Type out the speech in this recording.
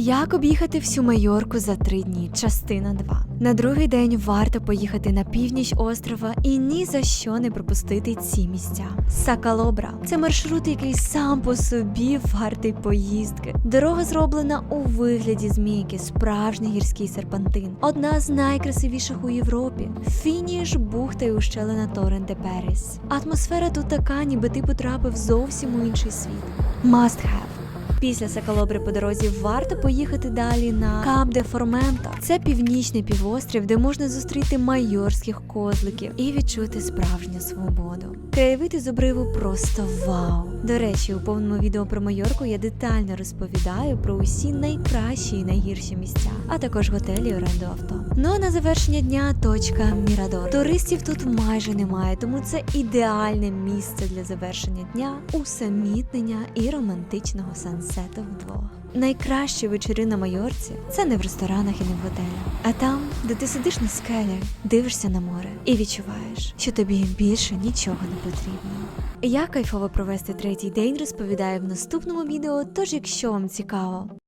Як об'їхати всю Майорку за три дні? Частина 2. На другий день варто поїхати на північ острова і ні за що не пропустити ці місця. Сакалобра це маршрут, який сам по собі вартий поїздки. Дорога зроблена у вигляді змійки, справжній гірський серпантин. Одна з найкрасивіших у Європі. Фініш бухта і ущелина Торрен де Періс. Атмосфера тут така, ніби ти потрапив зовсім у інший світ. Must have. Після Сакалобри по дорозі варто поїхати далі на Кап де Форменто. Це північний півострів, де можна зустріти майорських козликів і відчути справжню свободу. Краєвид із обриву просто вау. До речі, у повному відео про Майорку я детально розповідаю про усі найкращі і найгірші місця, а також готелі оренду авто. Ну а на завершення дня точка Мірадор. Туристів тут майже немає, тому це ідеальне місце для завершення дня, усамітнення і романтичного сансету вдвох. Найкращі вечори на Майорці це не в ресторанах і не в готелях, а там, де ти сидиш на скелі, дивишся на море і відчуваєш, що тобі більше нічого не потрібно. Як кайфово провести третій день, розповідаю в наступному відео. Тож, якщо вам цікаво,